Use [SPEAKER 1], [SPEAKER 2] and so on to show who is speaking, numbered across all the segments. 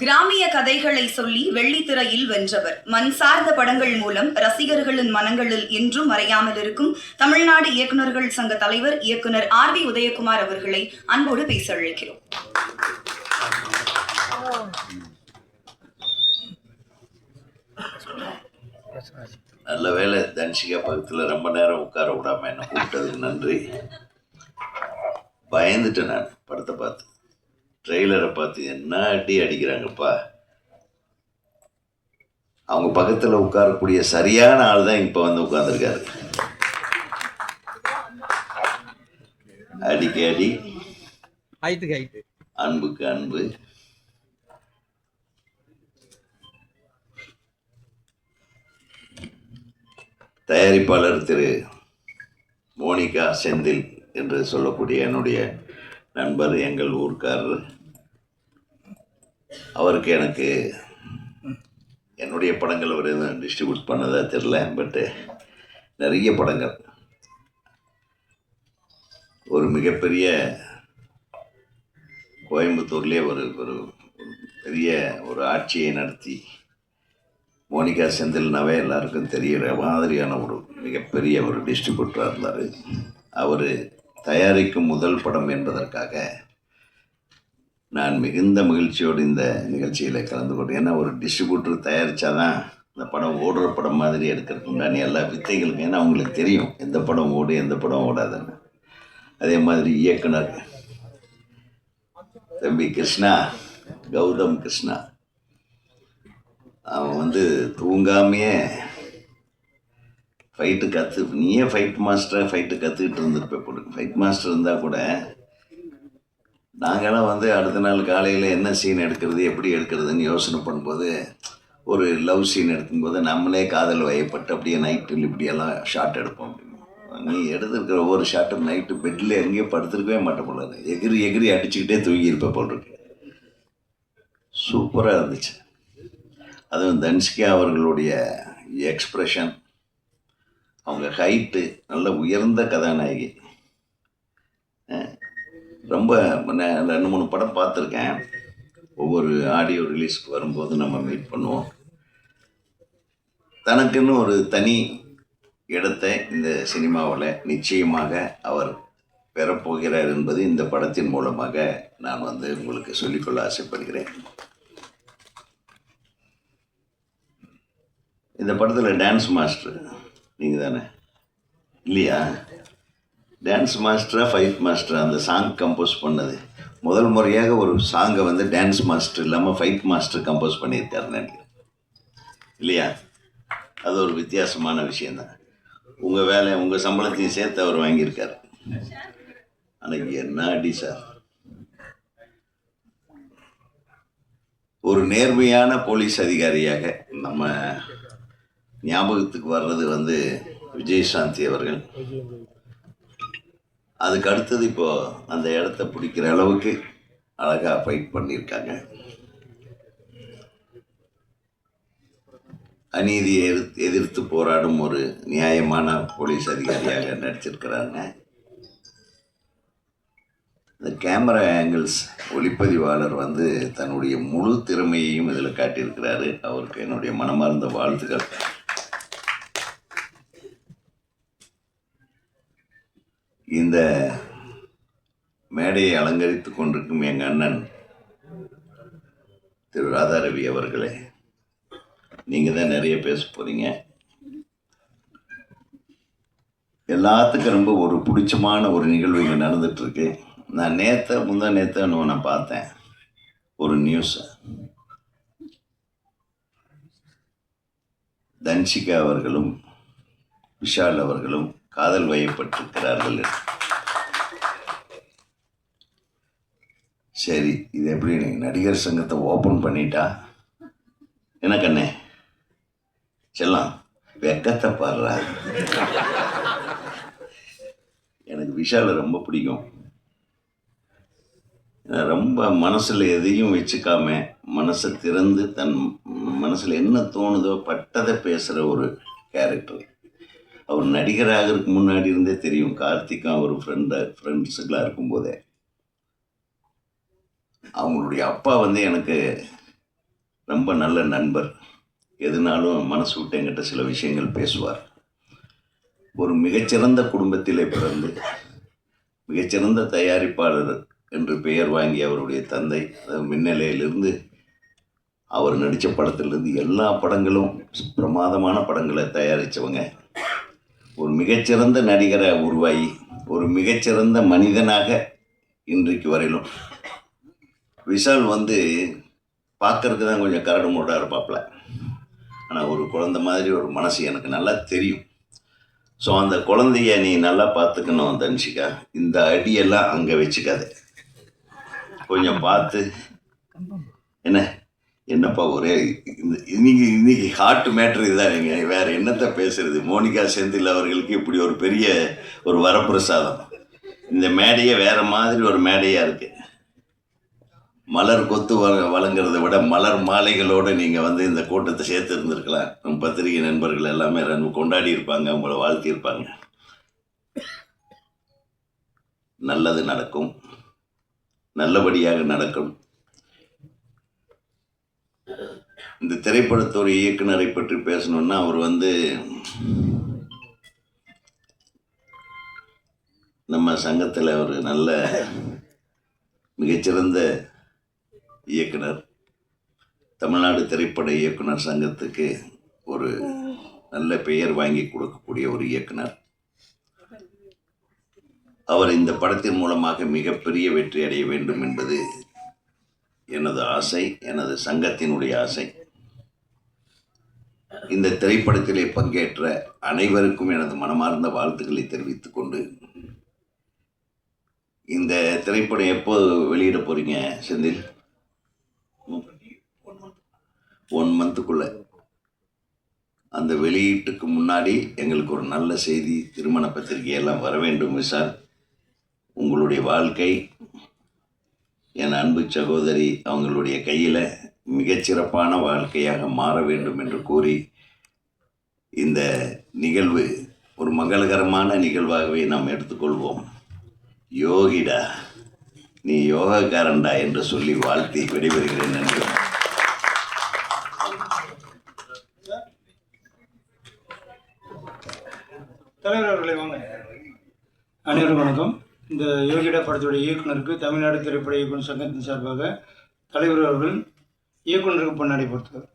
[SPEAKER 1] கிராமிய கதைகளை சொல்லி வெள்ளித்திரையில் வென்றவர். மண் சார்ந்த படங்கள் மூலம் ரசிகர்களின் மனங்களில் என்றும் மறையாமல் இருக்கும் தமிழ்நாடு இயக்குநர்கள் சங்க தலைவர் இயக்குனர் ஆர் வி உதயகுமார் அவர்களை அன்போடு பேச அழைக்கிறோம்.
[SPEAKER 2] நல்ல வேலை தன்ஷிகா பக்கத்தில் ரொம்ப நேரம் உட்கார விடாம என்ன கூப்பிட்டது நன்றி. பயந்துட்டேன் நான் படத்தை பார்த்து. ட்ரெய்லரை பார்த்து என்ன அடி அடிக்கிறாங்கப்பா? அவங்க பக்கத்தில் உட்காரக்கூடிய சரியான ஆள் தான் இப்போ வந்து உட்காந்துருக்காரு அடிக்கு அடி அன்புக்கு அன்பு. தயாரிப்பாளர் திரு மோனிகா செந்தில் என்று சொல்லக்கூடிய என்னுடைய நண்பர் எங்கள் ஊர்க்காரர். அவருக்கு எனக்கு என்னுடைய படங்கள் அவர் எதுவும் டிஸ்ட்ரிபியூட் பண்ணதா தெரில பட்டு நிறைய படங்கள். ஒரு மிகப்பெரிய கோயம்புத்தூர்லேயே ஒரு ஒரு ஒரு பெரிய ஒரு ஆட்சியை நடத்தி மோனிகா செந்தில்னாவே எல்லாருக்கும் தெரிகிற மாதிரியான ஒரு மிகப்பெரிய ஒரு டிஸ்ட்ரிபியூட்டராக இருந்தார். அவர் தயாரிக்கும் முதல் படம் என்பதற்காக நான் மிகுந்த மகிழ்ச்சியோடு இந்த நிகழ்ச்சியில் கலந்து கொண்டேன். ஏன்னா ஒரு டிஸ்ட்ரிபியூட்டர் தயாரித்தாதான் இந்த படம் ஓடுற படம் மாதிரி எடுக்கிறதுக்கு உண்டான எல்லா வித்தைகளுக்கும் ஏன்னா அவங்களுக்கு தெரியும் எந்த படம் ஓடு எந்த படம் ஓடாதுன்னு. அதே மாதிரி இயக்குனர் தம்பி கிருஷ்ணா கௌதம் கிருஷ்ணா அவன் வந்து தூங்காமையே ஃபைட்டு கற்று நீயே ஃபைட் மாஸ்டராக ஃபைட்டு கற்றுக்கிட்டு இருந்திருப்ப போட்டு ஃபைட் மாஸ்டர் இருந்தால் கூட நாங்களாம் வந்து அடுத்த நாள் காலையில் என்ன சீன் எடுக்கிறது எப்படி எடுக்கிறதுன்னு யோசனை பண்ணும்போது ஒரு லவ் சீன் எடுக்கும்போது நம்மளே காதல் வயப்பட்டு அப்படியே நைட்டில் இப்படியெல்லாம் ஷார்ட் எடுப்போம் அப்படின்னு. நீ எடுத்துருக்கிற ஒவ்வொரு ஷார்ட்டும் நைட்டு பெட்டில் எங்கேயும் படுத்துருக்கவே மாட்டேன் போல எகிரி எகிரி அடிச்சுக்கிட்டே தூங்கியிருப்ப போல் இருக்கு. சூப்பராக இருந்துச்சு. அதுவும் தன்ஸ்கே அவர்களுடைய எக்ஸ்ப்ரெஷன் அவங்க ஹைட்டு நல்ல உயர்ந்த கதாநாயகி. ரொம்ப ரெண்டு மூணு படம் பார்த்துருக்கேன். ஒவ்வொரு ஆடியோ ரிலீஸ்க்கு வரும்போது நம்ம மீட் பண்ணுவோம். தனக்குன்னு ஒரு தனி இடத்தை இந்த சினிமாவில் நிச்சயமாக அவர் பெறப்போகிறார் என்பது இந்த படத்தின் மூலமாக நான் வந்து உங்களுக்கு சொல்லிக்கொள்ள ஆசைப்படுகிறேன். இந்த படத்தில் டான்ஸ் மாஸ்டர் நீங்கள் தானே இல்லையா? டான்ஸ் மாஸ்டராக ஃபைட் மாஸ்டர் அந்த சாங் கம்போஸ் பண்ணது. முதல் முறையாக ஒரு சாங்கை வந்து டான்ஸ் மாஸ்டர் இல்லாமல் ஃபைட் மாஸ்டர் கம்போஸ் பண்ணியிருக்காரு நினைக்கிறேன். இல்லையா? அது ஒரு வித்தியாசமான விஷயந்தான் உங்கள் வேலை உங்கள் சம்பளத்தையும் சேர்த்து அவர் வாங்கியிருக்காரு. அன்னைக்கு என்ன அடி சார்? ஒரு நேர்மையான போலீஸ் அதிகாரியாக நம்ம ஞாபகத்துக்கு வர்றது வந்து விஜயசாந்தி அவர்கள். அதுக்கு அடுத்தது இப்போ அந்த இடத்த பிடிக்கிற அளவுக்கு அழகாக ஃபைட் பண்ணியிருக்காங்க. அநீதியை எதிர்த்து எதிர்த்து போராடும் ஒரு நியாயமான போலீஸ் அதிகாரியாக நடிச்சிருக்கிறாங்க. இந்த கேமரா ஆங்கிள்ஸ் ஒளிப்பதிவாளர் வந்து தன்னுடைய முழு திறமையையும் இதில் காட்டியிருக்கிறாரு. அவருக்கு என்னுடைய மனமார்ந்த வாழ்த்துக்கள். இந்த மேடையை அலங்கரித்து கொண்டிருக்கும் எங்கள் அண்ணன் திரு ராதாரவி அவர்களே நீங்கள் தான் நிறைய பேச போகிறீங்க எல்லாத்துக்கும் ரொம்ப ஒரு பிடிச்சமான ஒரு நிகழ்வு இங்கே நடந்துகிட்ருக்கு நான் நேற்று முந்தா நேற்று நான் பார்த்தேன். ஒரு நியூஸ் தன்ஷிகா அவர்களும் விஷால் அவர்களும் காதல் வயப்பட்டிருக்கிறார்கள் சரி இது எப்படி நடிகர் சங்கத்தை ஓப்பன் பண்ணிட்டா? என்ன கண்ணே? செல்லாம் வெக்கத்தை பாடுறா எனக்கு விஷாலை ரொம்ப பிடிக்கும். ரொம்ப மனசில் எதையும் வச்சுக்காம மனசை திறந்து தன் மனசில் என்ன தோணுதோ பட்டதை பேசுகிற ஒரு கேரக்டர் அவர் நடிகராகிறதுக்கு முன்னாடி இருந்தே தெரியும். கார்த்திக்கும் அவர் ஃப்ரெண்டை ஃப்ரெண்ட்ஸுக்கெலாம் இருக்கும்போதே அவங்களுடைய அப்பா வந்து எனக்கு ரொம்ப நல்ல நண்பர். எதுனாலும் மனசு விட்டு என்கிட்ட சில விஷயங்கள் பேசுவார். ஒரு மிகச்சிறந்த குடும்பத்திலே பிறந்து மிகச்சிறந்த தயாரிப்பாளர் என்று பெயர் வாங்கிய அவருடைய தந்தை மின்னலையிலிருந்து அவர் நடித்த படத்திலிருந்து எல்லா படங்களும் பிரமாதமான படங்களை தயாரித்தவங்க மிகச்சிறந்த நடிகரை உருவாகி ஒரு மிகச்சிறந்த மனிதனாக இன்றைக்கு வரையிலும். விஷால் வந்து பார்க்கறதுக்கு தான் கொஞ்சம் கரடு முரடாக இருப்பாப்புல ஆனால் ஒரு குழந்தை மாதிரி ஒரு மனசு எனக்கு நல்லா தெரியும். ஸோ அந்த குழந்தைய நீ நல்லா பார்த்துக்கணும் தன்ஷிகா. இந்த அடியெல்லாம் அங்கே வச்சுக்காது. கொஞ்சம் பார்த்து. என்ன? என்னப்பா ஒரே இந்த இன்னைக்கு இன்னைக்கு ஹார்ட் மேட்ரு இதுதான் நீங்கள் வேற என்னத்தை பேசுறது? மோனிகா செந்தில் அவர்களுக்கு இப்படி ஒரு பெரிய ஒரு வரப்பிரசாதம். இந்த மேடையே வேற மாதிரி ஒரு மேடையாக இருக்கு. மலர் கொத்து வ வழங்குறத விட மலர் மாலைகளோடு நீங்கள் வந்து இந்த கூட்டத்தை சேர்த்து இருந்திருக்கலாம். நம்ம பத்திரிகை நண்பர்கள் எல்லாமே ரெண்டு கொண்டாடி இருப்பாங்க உங்களை வாழ்த்தியிருப்பாங்க நல்லது நடக்கும். நல்லபடியாக நடக்கும். இந்த திரைப்படத்தோட இயக்குனரை பற்றி பேசணுன்னா அவர் வந்து நம்ம சங்கத்தில் ஒரு நல்ல மிகச்சிறந்த இயக்குனர் தமிழ்நாடு திரைப்பட இயக்குனர் சங்கத்துக்கு ஒரு நல்ல பெயர் வாங்கி கொடுக்கக்கூடிய ஒரு இயக்குனர். அவர் இந்த படத்தின் மூலமாக மிகப்பெரிய வெற்றி அடைய வேண்டும் என்பது எனது ஆசை எனது சங்கத்தினுடைய ஆசை. இந்த திரைப்படத்திலே பங்கேற்ற அனைவருக்கும் எனது மனமார்ந்த வாழ்த்துக்களை தெரிவித்துக் கொண்டு இந்த திரைப்படம் எப்போ வெளியிட போறீங்க செந்தில்? ஒன் மந்த்துக்குள்ள அந்த வெளியீட்டுக்கு முன்னாடி எங்களுக்கு ஒரு நல்ல செய்தி திருமண பத்திரிகையெல்லாம் வர வேண்டும் விஷால் உங்களுடைய வாழ்க்கை என் அன்பு சகோதரி அவங்களுடைய கையில் மிகச்சிறப்பான வாழ்க்கையாக மாற வேண்டும் என்று கூறி இந்த நிகழ்வு ஒரு மங்களகரமான நிகழ்வாகவே நாம் எடுத்துக்கொள்வோம். யோகிடா நீ யோகக்காரன்டா என்று சொல்லி வாழ்த்தி விடைபெறுகிறேன். நன்றி.
[SPEAKER 3] தலைவர் அவர்களை வாங்க. அனைவரும் வணக்கம். இந்த யோகிடா படத்துடைய இயக்குனருக்கு தமிழ்நாடு திரைப்பட இயக்குநர் சங்கத்தின் சார்பாக தலைவர் அவர்கள் இயக்குநருக்கு பொன்னாடை பொறுத்தவர்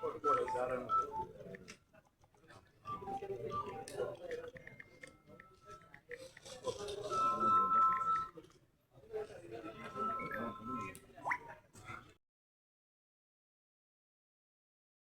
[SPEAKER 3] 或者其他的。